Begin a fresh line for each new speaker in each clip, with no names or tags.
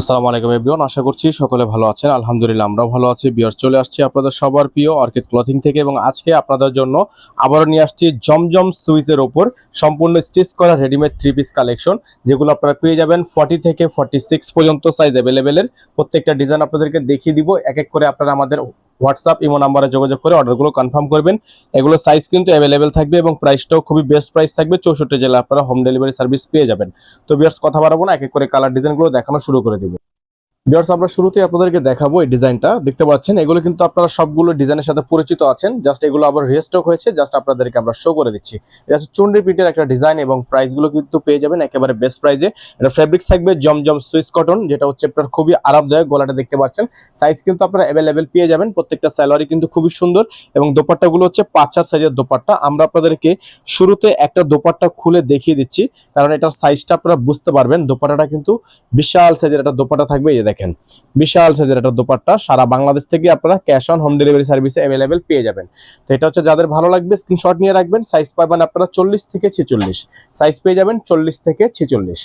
আসসালামু আলাইকুম এভরিওয়ান, আশা করছি সকলে ভালো আছেন। আলহামদুলিল্লাহ, আমরাও ভালো আছি। বিয়ার চলে আসছি আপনাদের সবার প্রিয় অর্কিড ক্লথিং থেকে এবং আজকে আপনাদের জন্য আবারও নিয়ে আসছি জমজম সুইচের ওপর সম্পূর্ণ স্টিচ করা রেডিমেড থ্রি পিস কালেকশন, যেগুলো আপনারা পেয়ে যাবেন ফর্টি থেকে ফর্টি সিক্স পর্যন্ত সাইজ অ্যাভেলেবেলের প্রত্যেকটা ডিজাইন আপনাদেরকে দেখিয়ে দিব, এক এক করে আপনারা আমাদের হোয়াটসঅ্যাপ ইমো নাম্বারে যোগাযোগ করে অর্ডারগুলো কনফার্ম করবেন। এগুলো সাইজ কিন্তু অ্যাভেলেবেল থাকবে এবং প্রাইসটাও খুবই বেস্ট প্রাইস থাকবে। চৌষট্টি জেলা আপনারা হোম ডেলিভারি সার্ভিস পেয়ে যাবেন। তো বিয়ার্স কথা বাড়াবো না, এক এক করে কালার ডিজাইনগুলো দেখানো শুরু করে দিব। আমরা শুরুতেই আপনাদেরকে দেখাবো এই ডিজাইনটা। দেখতে পাচ্ছেন, এগুলো কিন্তু আপনারা সবগুলো ডিজাইনের সাথে পরিচিত আছেন। জাস্ট এগুলো আবার রিস্টক হয়েছে জাস্ট আপনাদেরকে আমরা শো করে দিচ্ছি। এটা চুন্ডি একটা ডিজাইন এবং প্রাইসগুলো কিন্তু পেয়ে যাবেন একেবারে বেস্ট প্রাইসে এটা ফেব্রিক্স থাকবে জমজম সুইস কটন যেটা হচ্ছে আপনার খুবই আরামদায়ক গলাটা দেখতে পাচ্ছেন। সাইজ কিন্তু আপনারা অ্যাভেলেবেল পেয়ে যাবেন, প্রত্যেকটা স্যালারি কিন্তু খুবই সুন্দর এবং দোপাট্টা গুলো হচ্ছে পাঁচ সাইজের দোপাট্টা। আমরা আপনাদেরকে শুরুতে একটা দোপাট্টা খুলে দেখিয়ে দিচ্ছি, কারণ এটার সাইজটা আপনারা বুঝতে পারবেন। দোপাট্টাটা কিন্তু বিশাল সাইজের একটা দোপাট্টা থাকবে দেখেন। বিশাল সাইজের একটা দোপাট্টা। সারা বাংলাদেশ থেকে আপনারা ক্যাশ অন হোম ডেলিভারি সার্ভিসে অ্যাভেলেবেল পেয়ে যাবেন। তো এটা হচ্ছে যাদের ভালো লাগবে স্ক্রিনশট নিয়ে রাখবেন। সাইজ পাবেন আপনারা চল্লিশ থেকে ছেচল্লিশ। সাইজ পেয়ে যাবেন চল্লিশ থেকে ছেচল্লিশ।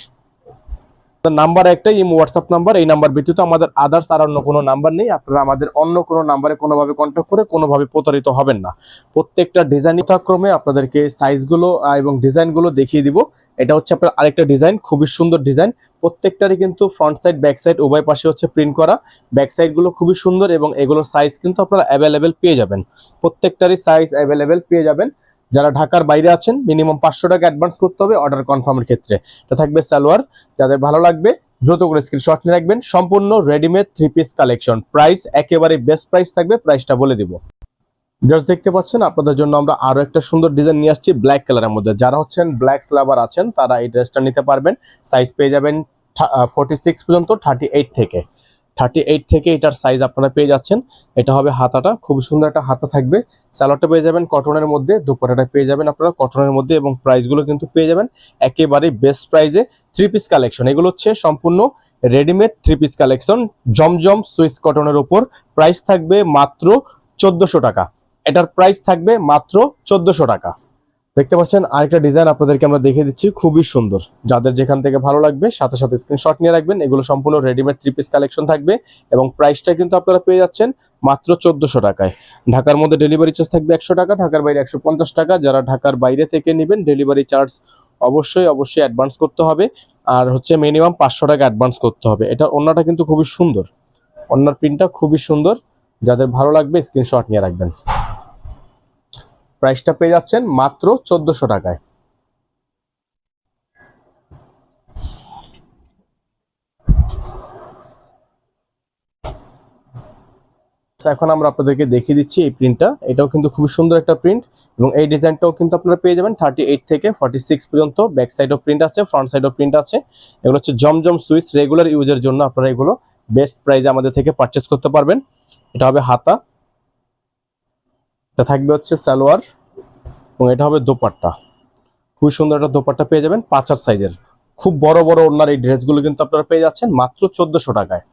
নাম্বার একটাই, এই হোয়াটসঅ্যাপ নাম্বার, এই নাম্বার ব্যতীত আমাদের আদার্স আর অন্য কোনো নাম্বার নেই। আপনারা আমাদের অন্য কোনো নাম্বারে কোনোভাবে কন্ট্যাক্ট করে কোনোভাবে প্রতারিত হবেন না। প্রত্যেকটা ডিজাইন যথাক্রমে আপনাদেরকে সাইজগুলো এবং ডিজাইনগুলো দেখিয়ে দিব। এটা হচ্ছে আপনার আরেকটা ডিজাইন খুবই সুন্দর ডিজাইন প্রত্যেকটারই কিন্তু ফ্রন্ট সাইড ব্যাক সাইড উভয় পাশে হচ্ছে প্রিন্ট করা। ব্যাক সাইডগুলো খুবই সুন্দর এবং এগুলোর সাইজ কিন্তু আপনারা অ্যাভেলেবেল পেয়ে যাবেন। প্রত্যেকটারই সাইজ অ্যাভেলেবেল পেয়ে যাবেন। যারা ঢাকার বাইরে আছেন মিনিমাম পাঁচশো টাকা অ্যাডভান্স করতে হবে অর্ডার কনফার্মের ক্ষেত্রে। এটা থাকবে সালোয়ার, যাদের ভালো লাগবে, দ্রুত করে স্ক্রিনশট নিয়ে রাখবেন। সম্পূর্ণ readymade three piece collection price একেবারে বেস্ট প্রাইস থাকবে প্রাইসটা বলে দিব। জাস্ট দেখতে পাচ্ছেন, আপনাদের জন্য আমরা আরও একটা সুন্দর ডিজাইন নিয়ে আসছি ব্ল্যাক কালারের মধ্যে। যারা হচ্ছেন ব্ল্যাক স্লাভার আছেন, তারা এই ড্রেসটা নিতে পারবেন। সাইজ পেয়ে যাবেন ফোর্টি সিক্স পর্যন্ত থার্টি এইট থেকে। থার্টি এইট থেকে এটার সাইজ আপনারা পেয়ে যাচ্ছেন। এটা হবে হাতাটা খুব সুন্দর একটা হাতা থাকবে। স্যালোটা পেয়ে যাবেন কটনের মধ্যে, দুপাটাটা পেয়ে যাবেন আপনারা কটনের মধ্যে এবং প্রাইসগুলো কিন্তু পেয়ে যাবেন একেবারে বেস্ট প্রাইসে থ্রি পিস কালেকশন এগুলো হচ্ছে সম্পূর্ণ রেডিমেড থ্রি পিস কালেকশন জমজম সুইস কটনের উপর। প্রাইস থাকবে মাত্র চোদ্দশো টাকা। এটার প্রাইস থাকবে মাত্র চোদ্দশো টাকা। দেখতে পাচ্ছেন, আরেকটা ডিজাইন আপনাদেরকে আমরা দেখে দিচ্ছি, খুবই সুন্দর। যাদের যেখান থেকে ভালো লাগবে, সাথে সাথে স্ক্রিনশট নিয়ে রাখবেন। এগুলো সম্পূর্ণ রেডিমেড থ্রি পিস কালেকশন থাকবে এবং প্রাইসটা কিন্তু আপনারা পেয়ে যাচ্ছেন মাত্র চোদ্দশো টাকায়। ঢাকার মধ্যে ডেলিভারি চার্জ থাকবে একশো টাকা, ঢাকার বাইরে একশো পঞ্চাশ টাকা। যারা ঢাকার বাইরে থেকে নেবেন ডেলিভারি চার্জ অবশ্যই অবশ্যই অ্যাডভান্স করতে হবে। আর হচ্ছে মিনিমাম পাঁচশো টাকা অ্যাডভান্স করতে হবে। এটা অন্যটা কিন্তু খুবই সুন্দর। অন্যার প্রিন্টটা খুবই সুন্দর। যাদের ভালো লাগবে স্ক্রিনশট নিয়ে রাখবেন। প্রাইসটা পেয়ে যাচ্ছেন মাত্র চোদ্দশো টাকায়। আচ্ছা, এখন আমরা আপনাদেরকে দেখিয়ে দিচ্ছি এই প্রিন্টটা এটাও কিন্তু খুবই সুন্দর একটা প্রিন্ট এবং এই ডিজাইনটাও কিন্তু আপনারা পেয়ে যাবেন থার্টি থেকে ফর্টি পর্যন্ত। ব্যাক সাইডও প্রিন্ট আছে ফ্রন্ট সাইডও প্রিন্ট আছে। এগুলো হচ্ছে জমজম সুইচ রেগুলার ইউজের জন্য আপনারা এগুলো বেস্ট প্রাইসে আমাদের থেকে পারচেস করতে পারবেন। এটা হবে হাতা। এটা থাকবে হচ্ছে সালোয়ার এবং এটা হবে দোপাট্টা। খুবই সুন্দর একটা দোপাট্টা পেয়ে যাবেন পাঁচার সাইজের। খুব বড় বড় ওনার এই ড্রেসগুলো কিন্তু আপনারা পেয়ে যাচ্ছেন মাত্র চোদ্দশো টাকায়।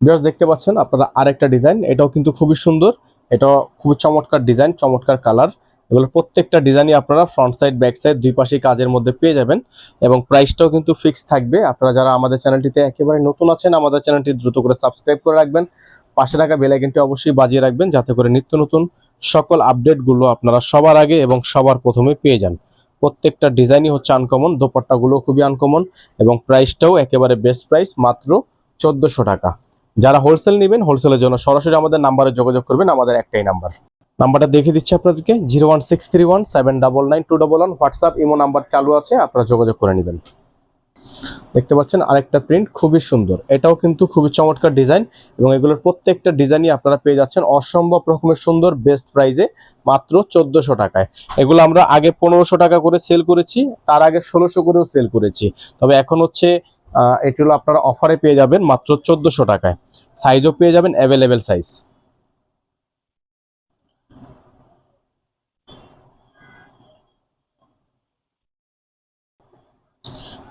ড্রেস দেখতে পাচ্ছেন আপনারা আরেকটা ডিজাইন, এটাও কিন্তু খুবই সুন্দর। এটাও খুবই চমৎকার ডিজাইন, চমৎকার কালার। এগুলো প্রত্যেকটা ডিজাইনই আপনারা ফ্রন্ট সাইড ব্যাক সাইড দুই পাশে কাজের মধ্যে পেয়ে যাবেন এবং প্রাইসটাও কিন্তু ফিক্স থাকবে। আপনারা যারা আমাদের চ্যানেলটিতে একেবারে নতুন আছেন, আমাদের চ্যানেলটি দ্রুত করে সাবস্ক্রাইব করে রাখবেন। পাশে থাকা বেলাইকনটি অবশ্যই বাজিয়ে রাখবেন যাতে করে নিত্য নতুন সকল আপডেটগুলো আপনারা সবার আগে এবং সবার প্রথমে পেয়ে যান। প্রত্যেকটা ডিজাইনই হচ্ছে আনকমন দোপাট্টাগুলো খুবই আনকমন এবং প্রাইসটাও একেবারে বেস্ট প্রাইস মাত্র চোদ্দশো টাকা। যারা হোলসেল নেবেন হোলসেলের জন্য সরাসরি আমাদের নাম্বারে যোগাযোগ করবেন, আমাদের একটাই নাম্বার নাম্বারটা দেখে দিচ্ছি আপনাদেরকে zero one six three one seven double nine two double one WhatsApp imo number চালু আছে, আপনারা যোগাযোগ করে নেবেন। দেখতে পাচ্ছেন আরেকটা প্রিন্ট খুবই সুন্দর। এটাও কিন্তু খুবই চমৎকার ডিজাইন এবং এগুলোর প্রত্যেকটা ডিজাইনই আপনারা পেয়ে যাচ্ছেন অসম্ভব রকমের সুন্দর বেস্ট প্রাইজে মাত্র চোদ্দশো টাকায়। এগুলো আমরা আগে পনেরোশো টাকা করে সেল করেছি, তার আগে ষোলোশো করেও সেল করেছি। তবে এখন হচ্ছে এটি হলো আপনারা অফারে পেয়ে যাবেন মাত্র চোদ্দশো টাকায়। সাইজও পেয়ে যাবেন অ্যাভেলেবেল সাইজ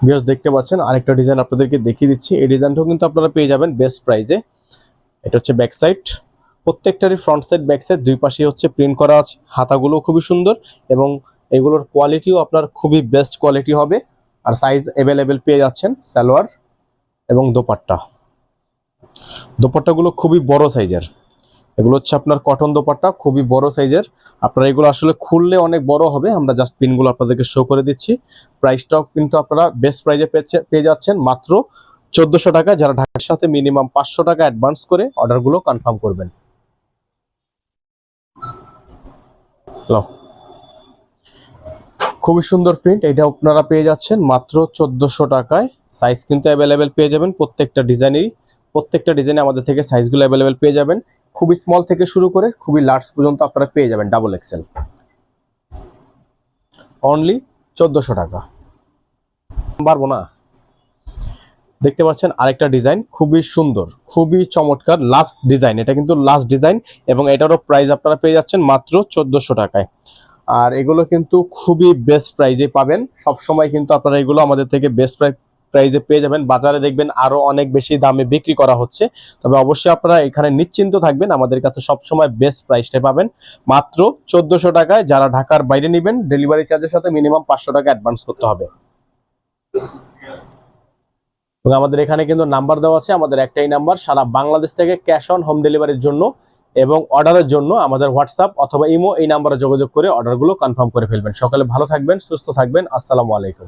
ভিউয়ার্স দেখতে পাচ্ছেন, আরেকটা ডিজাইন আপনাদেরকে দেখিয়ে দিচ্ছি। এই ডিজাইনটাও কিন্তু আপনারা পেয়ে যাবেন বেস্ট প্রাইজে এটা হচ্ছে ব্যাক সাইড প্রত্যেকটারই ফ্রন্ট সাইড ব্যাক সাইড দুই পাশে হচ্ছে প্রিন্ট করা আছে। হাতাগুলো খুবই সুন্দর এবং এগুলোর কোয়ালিটিও আপনার খুবই বেস্ট কোয়ালিটি হবে। আর সাইজ অ্যাভেলেবেল পেয়ে যাচ্ছেন সালোয়ার এবং দোপাট্টা। দোপাট্টাগুলো খুবই বড় সাইজের এগুলো হচ্ছে আপনার কটন দোপাট্টা, খুবই বড় সাইজের আপনারা এগুলো আসলে খুললে অনেক বড় হবে। আমরা জাস্ট পিনগুলো আপনাদেরকে শো করে দিচ্ছি। প্রাইসটাও কিন্তু আপনারা বেস্ট প্রাইজে পেয়ে যাচ্ছেন মাত্র চোদ্দশো টাকা। যারা ঢাকার সাথে মিনিমাম পাঁচশো টাকা অ্যাডভান্স করে অর্ডারগুলো কনফার্ম করবেন। খুবই সুন্দর প্রিন্ট এটা আপনারা পেয়ে যাচ্ছেন মাত্র চোদ্দশো টাকায়। সাইজ কিন্তু অ্যাভেলেবেল পেয়ে যাবেন প্রত্যেকটা ডিজাইনেরই প্রত্যেকটা ডিজাইনে আমাদের থেকে সাইজগুলো অ্যাভেলেবেল পেয়ে যাবেন। খুবই স্মল থেকে শুরু করে খুবই লার্জ পর্যন্ত আপনারা পেয়ে যাবেন ডাবল এক্সেল অনলি চোদ্দশো টাকা। পারব না। দেখতে পাচ্ছেন আরেকটা ডিজাইন খুবই সুন্দর, খুবই চমৎকার লাস্ট ডিজাইন এটা কিন্তু লাস্ট ডিজাইন এবং এটারও প্রাইস আপনারা পেয়ে যাচ্ছেন মাত্র চোদ্দশো টাকায়। আর এগুলো কিন্তু খুবই বেস্ট প্রাইজে পাবেন। সব সময় কিন্তু আপনারা এগুলো আমাদের থেকে বেস্ট প্রাইজে পেয়ে যাবেন। বাজারে দেখবেন আরও অনেক বেশি দামে বিক্রি করা হচ্ছে। তবে অবশ্যই আপনারা এখানে নিশ্চিন্ত থাকবেন, আমাদের কাছে সব সময় বেস্ট প্রাইসটা পাবেন। মাত্র চোদ্দশো টাকায় যারা ঢাকার বাইরে নেবেন ডেলিভারি চার্জের সাথে মিনিমাম পাঁচশো টাকা অ্যাডভান্স করতে হবে। এবং আমাদের এখানে কিন্তু নাম্বার দেওয়া আছে, আমাদের একটাই নাম্বার সারা বাংলাদেশ থেকে ক্যাশ অন হোম ডেলিভারির জন্য এবং অর্ডারের জন্য আমাদের হোয়াটসঅ্যাপ অথবা ইমো এই নাম্বারে যোগাযোগ করে অর্ডারগুলো কনফার্ম করে ফেলবেন। সকালে ভালো থাকবেন, সুস্থ থাকবেন, আসসালামু আলাইকুম।